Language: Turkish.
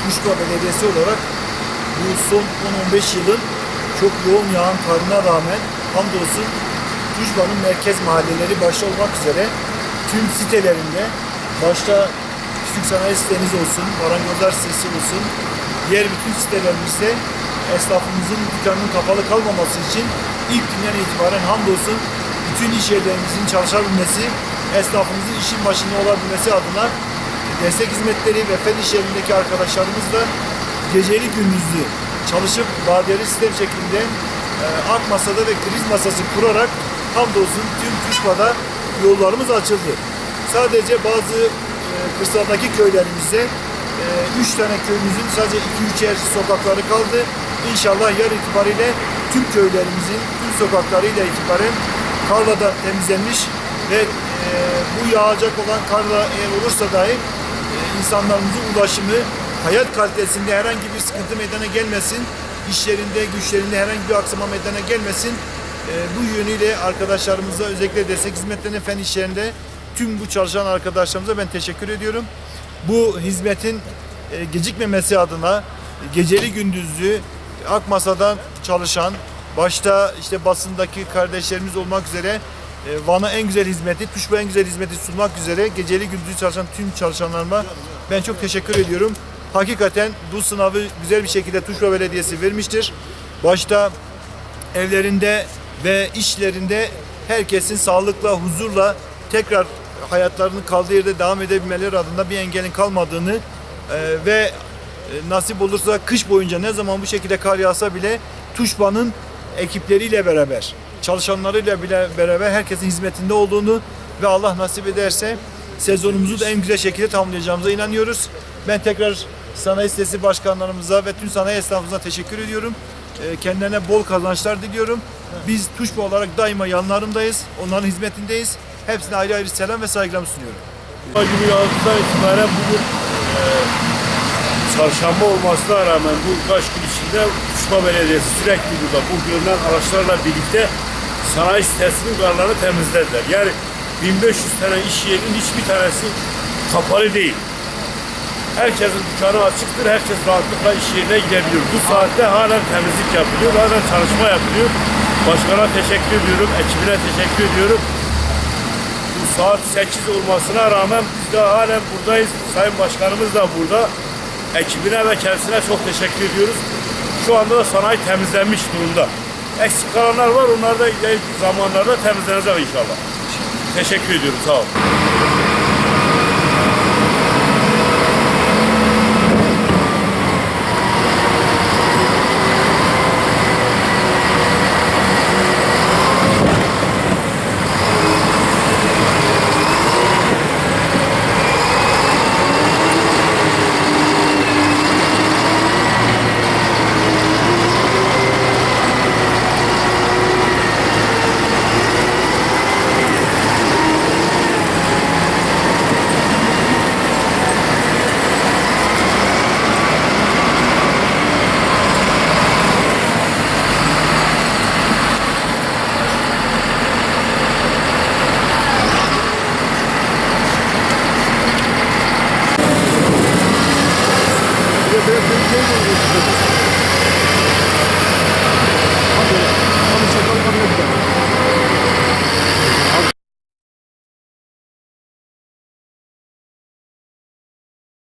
Tuşba Belediyesi olarak bu son 10-15 yılın çok yoğun yağan karına rağmen hamdolsun Tuşba'nın merkez mahalleleri başta olmak üzere tüm sitelerinde başta küçük sanayi sitemiz olsun, marangozlar sitesi olsun, diğer bütün sitelerimizde esnafımızın dükkanının kapalı kalmaması için ilk günden itibaren hamdolsun bütün iş yerlerimizin çalışabilmesi, esnafımızın işin başında olabilmesi adına destek hizmetleri ve fen iş yerindeki arkadaşlarımızla geceli gündüzlü çalışıp vadeli sistem şeklinde e, ak masada ve kriz masası kurarak hamdolsun tüm Tuşba'da yollarımız açıldı. Sadece bazı e, kırsaldaki köylerimizde 3 tane köyümüzün sadece 2-3 yer sokakları kaldı. İnşallah yarın itibariyle tüm köylerimizin tüm sokaklarıyla itibaren karladan temizlenmiş ve e, bu yağacak olan karla eğer olursa dahi e, insanlarımızın ulaşımı, hayat kalitesinde herhangi bir sıkıntı meydana gelmesin, iş yerinde, güçlerinde herhangi bir aksama meydana gelmesin. E, bu yönüyle arkadaşlarımıza özellikle destek hizmetlerine fen işlerinde tüm bu çalışan arkadaşlarımıza ben teşekkür ediyorum. Bu hizmetin e, gecikmemesi adına geceli gündüzlü Akmasa'dan çalışan başta işte basındaki kardeşlerimiz olmak üzere Van'a en güzel hizmeti, Tuşba en güzel hizmeti sunmak üzere geceli gündüzlü çalışan tüm çalışanlarıma ben çok teşekkür ediyorum. Hakikaten bu sınavı güzel bir şekilde Tuşba Belediyesi vermiştir. Başta evlerinde ve işlerinde herkesin sağlıkla, huzurla tekrar hayatlarının kaldığı yerde devam edebilmeleri adına bir engelin kalmadığını e, ve e, nasip olursa kış boyunca ne zaman bu şekilde kar yağsa bile Tuşba'nın ekipleriyle beraber, çalışanlarıyla bile beraber herkesin hizmetinde olduğunu ve Allah nasip ederse sezonumuzu da en güzel şekilde tamamlayacağımıza inanıyoruz. Ben tekrar sanayi sitesi başkanlarımıza ve tüm sanayi esnafımıza teşekkür ediyorum. E, Kendilerine bol kazançlar diliyorum. Biz Tuşba olarak daima yanlarındayız. Onların hizmetindeyiz. Hepsine ayrı ayrı selam ve saygılarımı sunuyorum. Günü yazdan itibaren bugün çarşamba olmasına rağmen bu kaç gün içinde Kuşma Belediyesi sürekli burada bu görünen araçlarla birlikte sanayi sitesinin garlarını temizlediler. Yani 1500 tane iş yerinin hiçbir tanesi kapalı değil. Herkesin dükkanı açıktır, herkes rahatlıkla iş yerine gidebiliyor. Bu saatte halen temizlik yapılıyor, halen çalışma yapılıyor. Başkana teşekkür ediyorum, ekibine teşekkür ediyorum bu saat 8 olmasına rağmen biz de halen buradayız. Sayın Başkanımız da burada. Ekibine ve kendisine çok teşekkür ediyoruz. Şu anda da sanayi temizlenmiş durumda. Eksik kalanlar var. Onlar da ileriki zamanlarda temizlenecek inşallah. Teşekkür ediyorum. Sağ olun. Obrigado.